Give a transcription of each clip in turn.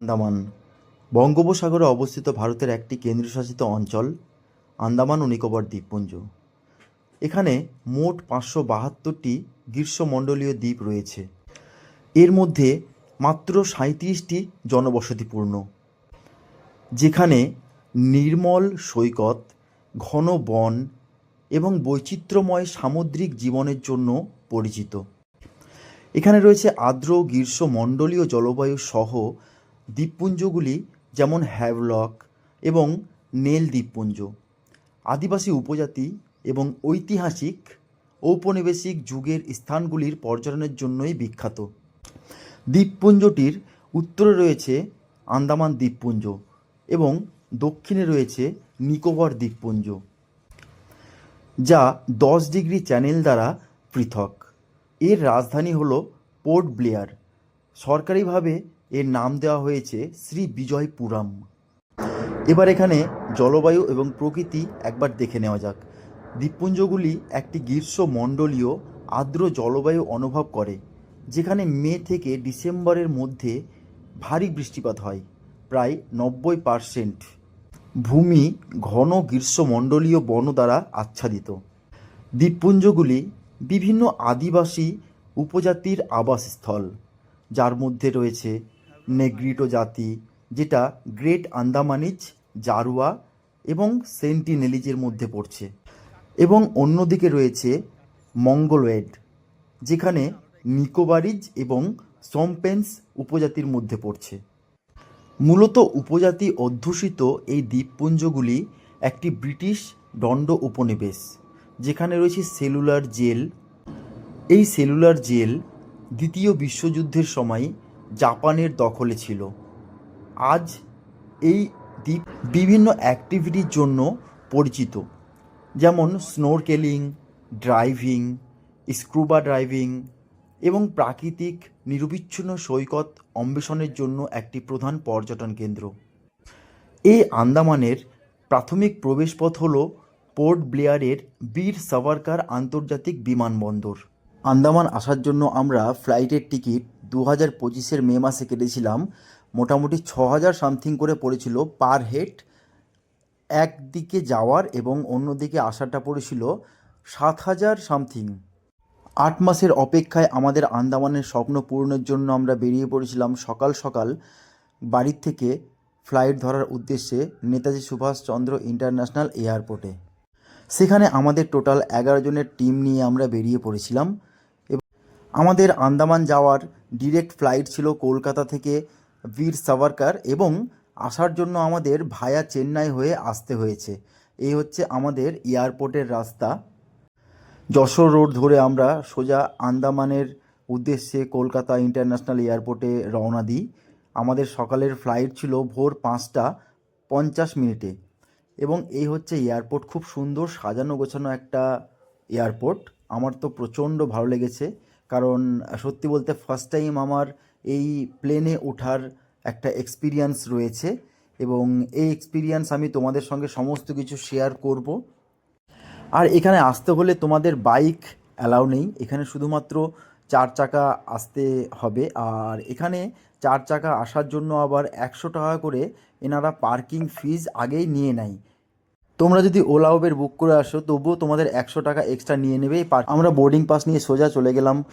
আন্দামান। বঙ্গোপসাগরে অবস্থিত ভারতের একটি কেন্দ্রশাসিত অঞ্চল আন্দামান ও নিকোবর দ্বীপপুঞ্জ। এখানে মোট পাঁচশো বাহাত্তরটি গ্রীষ্মমণ্ডলীয় দ্বীপ রয়েছে। এর মধ্যে মাত্র সাঁইত্রিশটি জনবসতিপূর্ণ, যেখানে নির্মল সৈকত, ঘন বন এবং বৈচিত্র্যময় সামুদ্রিক জীবনের জন্য পরিচিত। এখানে রয়েছে আর্দ্র গ্রীষ্মমণ্ডলীয় জলবায়ু সহ দ্বীপপুঞ্জগুলি যেমন হ্যাভলক এবং নেল দ্বীপপুঞ্জ, আদিবাসী উপজাতি এবং ঐতিহাসিক ঔপনিবেশিক যুগের স্থানগুলির পর্যটনের জন্যই বিখ্যাত। দ্বীপপুঞ্জটির উত্তরে রয়েছে আন্দামান দ্বীপপুঞ্জ এবং দক্ষিণে রয়েছে নিকোবর দ্বীপপুঞ্জ, যা দশ ডিগ্রি চ্যানেল দ্বারা পৃথক। এর রাজধানী হল পোর্ট ব্লেয়ার। সরকারিভাবে এর নাম দেওয়া হয়েছে শ্রী বিজয়পুরম। এবার এখানে জলবায়ু এবং প্রকৃতি একবার দেখে নেওয়া যাক। দ্বীপপুঞ্জগুলি একটি গ্রীষ্মমণ্ডলীয় আর্দ্র জলবায়ু অনুভব করে, যেখানে মে থেকে ডিসেম্বরের মধ্যে ভারী বৃষ্টিপাত হয়, প্রায় নব্বই পারসেন্ট। ভূমি ঘন গ্রীষ্মমণ্ডলীয় বন দ্বারা আচ্ছাদিত। দ্বীপপুঞ্জগুলি বিভিন্ন আদিবাসী উপজাতির আবাসস্থল, যার মধ্যে রয়েছে নেগ্রিটো জাতি, যেটা গ্রেট আন্দামানিজ, জারুয়া এবং সেন্টিনেলিজের মধ্যে পড়ছে। এবং অন্যদিকে রয়েছে মঙ্গলওয়েড যেখানে নিকোবারিজ এবং সম্পেন্স উপজাতির মধ্যে পড়ছে। মূলত উপজাতি অধ্যুষিত এই দ্বীপপুঞ্জগুলি একটি ব্রিটিশ দণ্ড উপনিবেশ, যেখানে রয়েছে সেলুলার জেল। এই সেলুলার জেল দ্বিতীয় বিশ্বযুদ্ধের সময় জাপানের দখলে ছিল। আজ এই দ্বীপ বিভিন্ন অ্যাক্টিভিটির জন্য পরিচিত। যেমন স্নোরকেলিং ড্রাইভিং স্ক্রুবা ড্রাইভিং এবং প্রাকৃতিক নিরবিচ্ছিন্ন সৈকত অন্বেষণের জন্য একটি প্রধান পর্যটন কেন্দ্র। এই আন্দামানের প্রাথমিক প্রবেশপথ হল পোর্ট ব্লেয়ারের বীর সাভারকার আন্তর্জাতিক বিমানবন্দর। আন্দামান আসার জন্য আমরা ফ্লাইটের টিকিট দু হাজার পঁচিশের মে মাসে কেটেছিলাম। মোটামুটি ছ হাজার সামথিং করে পড়েছিল পার হেড। একদিকে যাওয়ার এবং অন্যদিকে আসাটা পড়েছিল সাত হাজার সামথিং। আট মাসের অপেক্ষায় আমাদের আন্দামানের স্বপ্ন পূরণের জন্য আমরা বেরিয়ে পড়েছিলাম সকাল সকাল। বাড়ির থেকে ফ্লাইট ধরার উদ্দেশ্যে নেতাজি সুভাষচন্দ্র ইন্টারন্যাশনাল এয়ারপোর্টে। সেখানে আমাদের টোটাল এগারো জনের টিম নিয়ে আমরা বেরিয়ে পড়েছিলাম। আমাদের আন্দামান যাওয়ার ডিরেক্ট ফ্লাইট ছিল কলকাতা থেকে বীর সাভারকার এবং আসার জন্য আমাদের ভায়া চেন্নাই হয়ে আসতে হয়েছে। এই হচ্ছে আমাদের এয়ারপোর্টের রাস্তা। যশোর রোড ধরে আমরা সোজা আন্দামানের উদ্দেশ্যে কলকাতা ইন্টারন্যাশনাল এয়ারপোর্টে রওনা দিই। আমাদের সকালের ফ্লাইট ছিল ভোর পাঁচটা পঞ্চাশ মিনিটে এবং এই হচ্ছে এয়ারপোর্ট। খুব সুন্দর সাজানো গোছানো একটা এয়ারপোর্ট। আমার তো প্রচণ্ড ভালো লেগেছে। কারণ, সত্যি বলতে ফার্স্ট টাইম আমার এই প্লেনে ওঠার একটা এক্সপিরিয়েন্স রয়েছে এবং এই এক্সপিরিয়েন্স আমি তোমাদের সঙ্গে সমস্ত কিছু শেয়ার করব। আর এখানে আসতে হলে তোমাদের বাইক অ্যালাউ নেই। এখানে শুধুমাত্র চার চাকা আসতে হবে। আর এখানে চার চাকা আসার জন্য আবার একশো টাকা করে এনারা পার্কিং ফিজ আগেই নিয়ে নেয়। তোমরা যদি ওলা উবের বুক করে আসো, তবুও তোমাদের একশো টাকা এক্সট্রা নিয়ে নেবে এই পার- আমরা বোর্ডিং পাস নিয়ে সোজা চলে গেলাম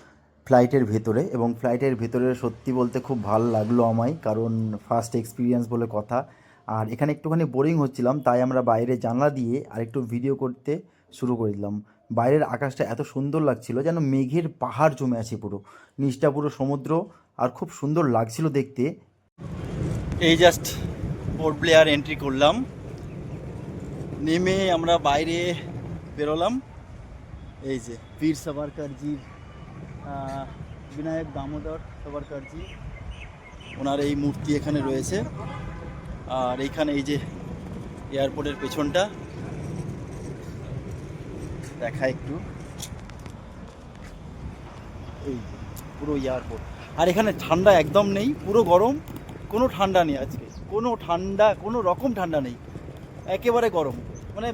ফ্লাইটের ভেতরে এবং ফ্লাইটের ভেতরে সত্যি বলতে খুব ভালো লাগল আমায়, কারণ ফার্স্ট এক্সপিরিয়েন্স বলে কথা। আর এখানে একটুখানি বোরিং হচ্ছিলাম, তাই আমরা বাইরে জানলা দিয়ে আরেকটু ভিডিও করতে শুরু করে দিলাম। বাইরের আকাশটা এত সুন্দর লাগছিল যেন মেঘের পাহাড় জমে আছে পুরো। নিচটা পুরো সমুদ্র, আর খুব সুন্দর লাগছিল দেখতে। এই জাস্ট পোর্ট প্লেয়ার এন্ট্রি করলাম। নেমে আমরা বাইরে বেরোলাম। এই যে বীর সাভারকারজির আহ, বিনায়ক দামোদর সাভারকারজি ওনার এই মূর্তি এখানে রয়েছে। আর এইখানে এই যে এয়ারপোর্টের পেছনটা দেখা একটু। এই পুরো এয়ারপোর্ট। আর এখানে ঠান্ডা একদম নেই পুরো গরম কোনো ঠান্ডা নেই আজকে। কোনো ঠান্ডা কোনো রকম ঠান্ডা নেই একেবারে গরম। মানে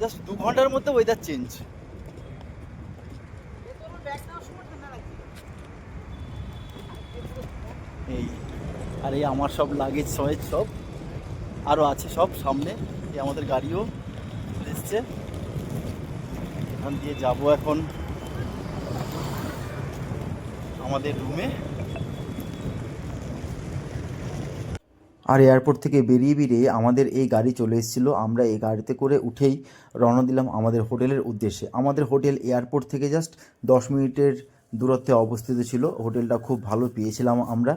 জাস্ট দু ঘণ্টার মধ্যে ওয়েদার চেঞ্জ এই, আর এই আমার সব লাগেজ সয়েজ সব আরও আছে সব সামনে। এই আমাদের গাড়িও চলে এসছে। এখান দিয়ে যাব এখন। আমাদের রুমে আর এয়ারপোর্ট থেকে বেরিয়ে বেরিয়ে আমাদের এই গাড়ি চলে এসেছিল। আমরা এই গাড়িতে করে উঠেই রওনা দিলাম আমাদের হোটেলের উদ্দেশ্যে। আমাদের হোটেল এয়ারপোর্ট থেকে জাস্ট দশ মিনিটের দূরত্বে অবস্থিত ছিল। হোটেলটা খুব ভালো পেয়েছিলাম আমরা।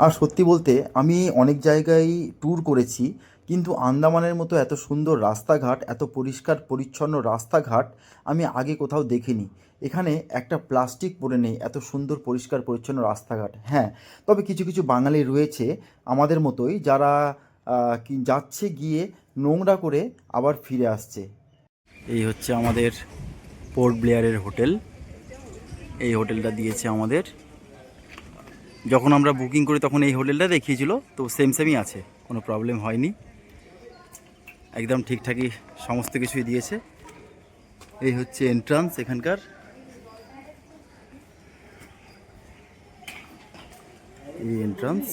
আর সত্যি বলতে আমি অনেক জায়গায় ট্যুর করেছি। কিন্তু আন্দামানের মতো এত সুন্দর রাস্তাঘাট, এত পরিষ্কার, পরিচ্ছন্ন রাস্তাঘাট আমি আগে কোথাও দেখিনি। এখানে একটা প্লাস্টিক পড়ে নেই, এত সুন্দর, পরিষ্কার, পরিচ্ছন্ন রাস্তাঘাট। হ্যাঁ তবে কিছু কিছু বাঙালি রয়েছে আমাদের মতোই যারা যাচ্ছে গিয়ে নোংরা করে আবার ফিরে আসছে। এই হচ্ছে আমাদের পোর্ট ব্লেয়ারের হোটেল। এই হোটেলটা দিয়েছে আমাদের। যখন আমরা বুকিং করি তখন এই হোটেলটা দেখিয়েছিল, তো সেম, সেমই আছে, কোনো প্রবলেম হয়নি। একদম ঠিকঠাকই সমস্ত কিছুই দিয়েছে। এই হচ্ছে এন্ট্রান্স এখানকার। এই এন্ট্রান্স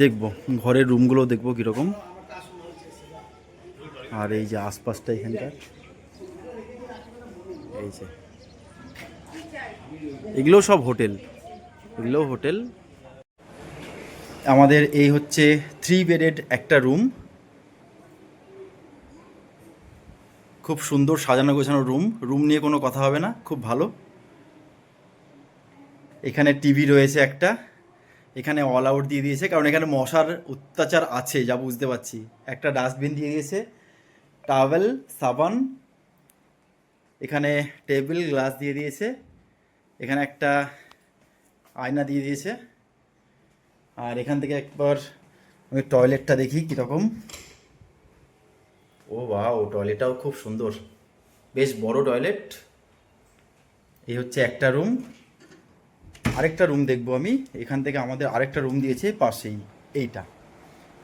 দেখব, ঘরের রুমগুলো দেখব কীরকম। আর এই যে আশপাশটা এখানকার। এই যে। এগুলো সব হোটেল। এগুলোও হোটেল। আমাদের এই হচ্ছে থ্রি বেডেড একটা রুম খুব সুন্দর সাজানো গোছানো রুম রুম নিয়ে কোনো কথা হবে না, খুব ভালো। এখানে টিভি রয়েছে একটা। এখানে অল আউট দিয়ে দিয়েছে, কারণ এখানে মশার অত্যাচার আছে, যা বুঝতে পারছি। একটা ডাস্টবিন দিয়ে দিয়েছে টাওয়েল সাবান, এখানে টেবিল গ্লাস দিয়ে দিয়েছে, এখানে একটা আয়না দিয়ে দিয়েছে। আর এখান থেকে একবার আমি টয়লেটটা দেখি কীরকম। ও বাও টয়লেটটাও খুব সুন্দর। বেশ বড় টয়লেট। এই হচ্ছে একটা রুম। আরেকটা রুম দেখব আমি। এখান থেকে আমাদের আরেকটা রুম দিয়েছে পাশেই, এইটা।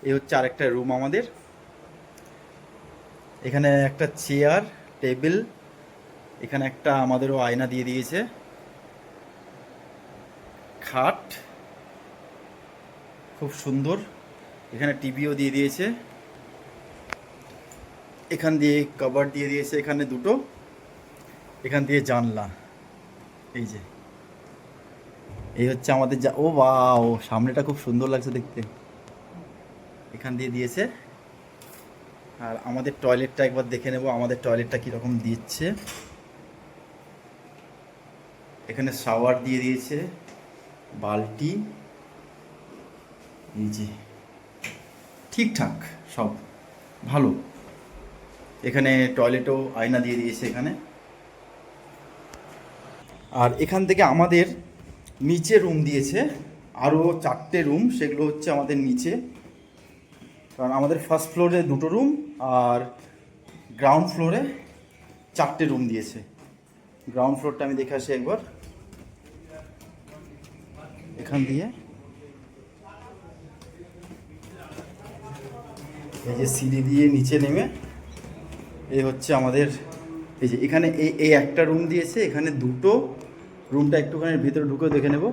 এই হচ্ছে আরেকটা রুম আমাদের। এখানে একটা চেয়ার, টেবিল, এখানে একটা আমাদেরও আয়না দিয়ে দিয়েছে। খাট। খুব সুন্দর। এখানে টিভিও দিয়ে দিয়েছে। এখান দিয়ে কভার দিয়ে দিয়েছে এখানে দুটো। এখান দিয়ে জানলা। এই যে। এই হচ্ছে আমাদের যা ও বা ও সামনেটা খুব সুন্দর লাগছে দেখতে। এখান দিয়ে দিয়েছে। আর আমাদের টয়লেটটা একবার দেখে নেব, আমাদের টয়লেটটা কীরকম দিচ্ছে। এখানে শাওয়ার দিয়ে দিয়েছে। বালতি। এই যে ঠিকঠাক সব ভালো। এখানে টয়লেটও আয়না দিয়ে দিয়েছে এখানে। আর এখান থেকে আমাদের নিচে রুম দিয়েছে। আরও চারটে রুম সেগুলো হচ্ছে আমাদের নিচে। কারণ আমাদের ফার্স্ট ফ্লোরে দুটো রুম আর গ্রাউন্ড ফ্লোরে চারটে রুম দিয়েছে। গ্রাউন্ড ফ্লোরটা আমি দেখে আসি একবার। এখান দিয়ে এই যে সিঁড়ি দিয়ে নিচে নেমে এই হচ্ছে আমাদের, এই যে এখানে এই এই একটা রুম দিয়েছে, এখানে দুটো রুমটা একটুখানি ভিতরে ঢুকে দেখে নেব।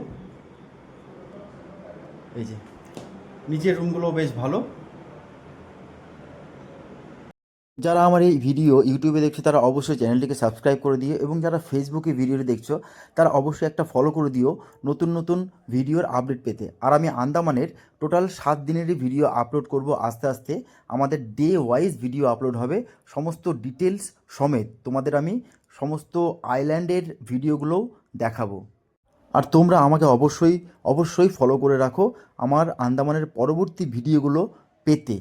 এই যে, নিচের রুমগুলো বেশ ভালো। যারা আমার এই ভিডিও ইউটিউবে দেখছ, তারা অবশ্যই চ্যানেলটিকে সাবস্ক্রাইব করে দিও এবং যারা ফেসবুকে ভিডিওটি দেখছ, তারা অবশ্যই একটা ফলো করে দিও নতুন নতুন ভিডিওর আপডেট পেতে। আর আমি আন্দামানের টোটাল সাত দিনেরই ভিডিও আপলোড করব আস্তে আস্তে। আমাদের ডে ওয়াইজ ভিডিও আপলোড হবে। সমস্ত ডিটেলস সমেত তোমাদের আমি সমস্ত আইল্যান্ডের ভিডিওগুলোও দেখাবো। আর তোমরা আমাকে অবশ্যই অবশ্যই ফলো করে রাখো আমার আন্দামানের পরবর্তী ভিডিওগুলো পেতে।